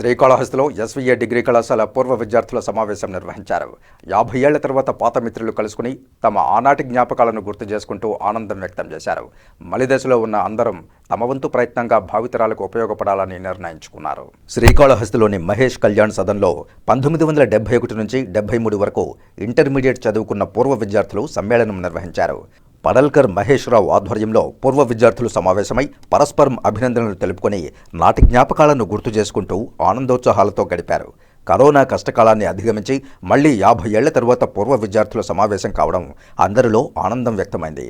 శ్రీకాళహస్తిలో SVA degree కళాశాల పూర్వ విద్యార్థుల సమావేశం నిర్వహించారు. యాభై ఏళ్ళ తర్వాత పాత మిత్రులు కలుసుకుని తమ ఆనాటి జ్ఞాపకాలను గుర్తు చేసుకుంటూ ఆనందం వ్యక్తం చేశారు. మలిదశలో ఉన్న అందరం తమ వంతు ప్రయత్నంగా భావితరాలకు ఉపయోగపడాలని నిర్ణయించుకున్నారు. శ్రీకాళహస్తిలోని మహేష్ కళ్యాణ్ సదన్లో పంతొమ్మిది వందల డెబ్బై ఒకటి నుంచి డెబ్బై మూడు వరకు ఇంటర్మీడియట్ చదువుకున్న పూర్వ విద్యార్థులు సమ్మేళనం నిర్వహించారు. పడల్కర్ మహేశ్వరరావు ఆధ్వర్యంలో పూర్వ విద్యార్థులు సమావేశమై పరస్పరం అభినందనలు తెలుపుకొని నాటి జ్ఞాపకాలను గుర్తు చేసుకుంటూ ఆనందోత్సాహాలతో గడిపారు. కరోనా కష్టకాలాన్ని అధిగమించి మళ్ళీ యాభై ఏళ్ళ తరువాత పూర్వ విద్యార్థుల సమావేశం కావడం అందరిలో ఆనందం వ్యక్తమైంది.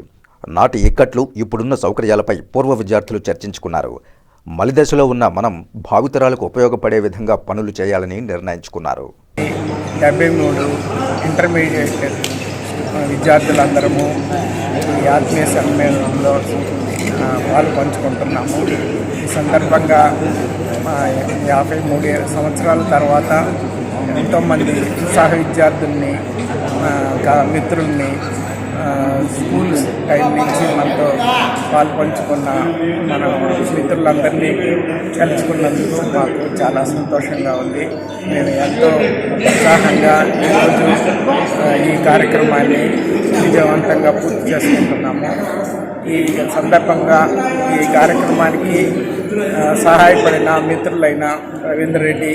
నాటి ఇక్కట్లు ఇప్పుడున్న సౌకర్యాలపై పూర్వ విద్యార్థులు చర్చించుకున్నారు. మలిదశలో ఉన్న మనం భావితరాలకు ఉపయోగపడే విధంగా పనులు చేయాలని నిర్ణయించుకున్నారు. డెబ్బై మూడు ఇంటర్మీడియట్ విద్యార్థులందరము ఈ ఆత్మీయ సమ్మేళనంలో పాలు పంచుకుంటున్నాము. ఈ సందర్భంగా యాభై మూడు సంవత్సరాల తర్వాత ఎంతోమంది సహ విద్యార్థుల్ని మిత్రుల్ని స్కూల్ టైం నుంచి మనతో పాలు పంచుకున్న మన మిత్రులందరినీ కలుసుకున్నందుకు మాకు చాలా సంతోషంగా ఉంది. నేను ఎంతో ఉత్సాహంగా ఈరోజు ఈ కార్యక్రమాన్ని విజయవంతంగా పూర్తి చేసుకుంటున్నాము. ఈ సందర్భంగా ఈ కార్యక్రమానికి సహాయపడిన మిత్రులైన రవీంద్ర రెడ్డి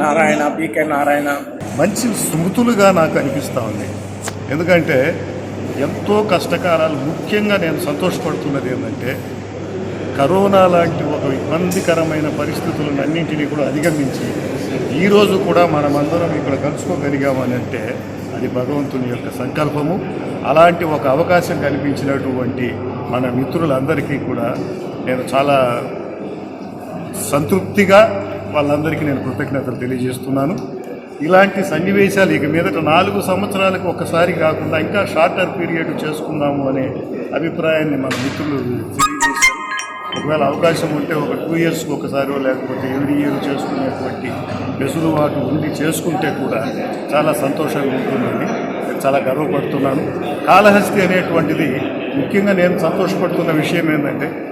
నారాయణ పీకే నారాయణ. మంచి స్మృతులుగా నాకు అనిపిస్తూ ఉంది. ఎందుకంటే ఎంతో కష్టకాలాలు ముఖ్యంగా నేను సంతోషపడుతున్నది ఏంటంటే కరోనా లాంటి ఒక ఇబ్బందికరమైన పరిస్థితులను అన్నింటినీ కూడా అధిగమించి ఈరోజు కూడా మనమందరం ఇక్కడ కలుసుకోగలిగామని అంటే అది భగవంతుని యొక్క సంకల్పము. అలాంటి ఒక అవకాశం కల్పించినటువంటి మన మిత్రులందరికీ కూడా నేను చాలా సంతృప్తిగా వాళ్ళందరికీ నేను కృతజ్ఞతలు తెలియజేస్తున్నాను. ఇలాంటి సన్నివేశాలు ఇక మీదట నాలుగు సంవత్సరాలకు ఒకసారి కాకుండా ఇంకా షార్టర్ పీరియడ్ చేసుకుందాము అనే అభిప్రాయాన్ని మన మిత్రులు తెలియజేశారు. ఒకవేళ అవకాశం ఉంటే ఒక టూ ఇయర్స్కి ఒకసారి లేకపోతే ఎవ్రీ ఇయర్ చేసుకునేటువంటి వెసులుబాటు ఉండి చేసుకుంటే కూడా చాలా సంతోషంగా ఉంటుందని చాలా గర్వపడుతున్నాను. కాళహస్తి అనేటువంటిది ముఖ్యంగా నేను సంతోషపడుతున్న విషయం ఏంటంటే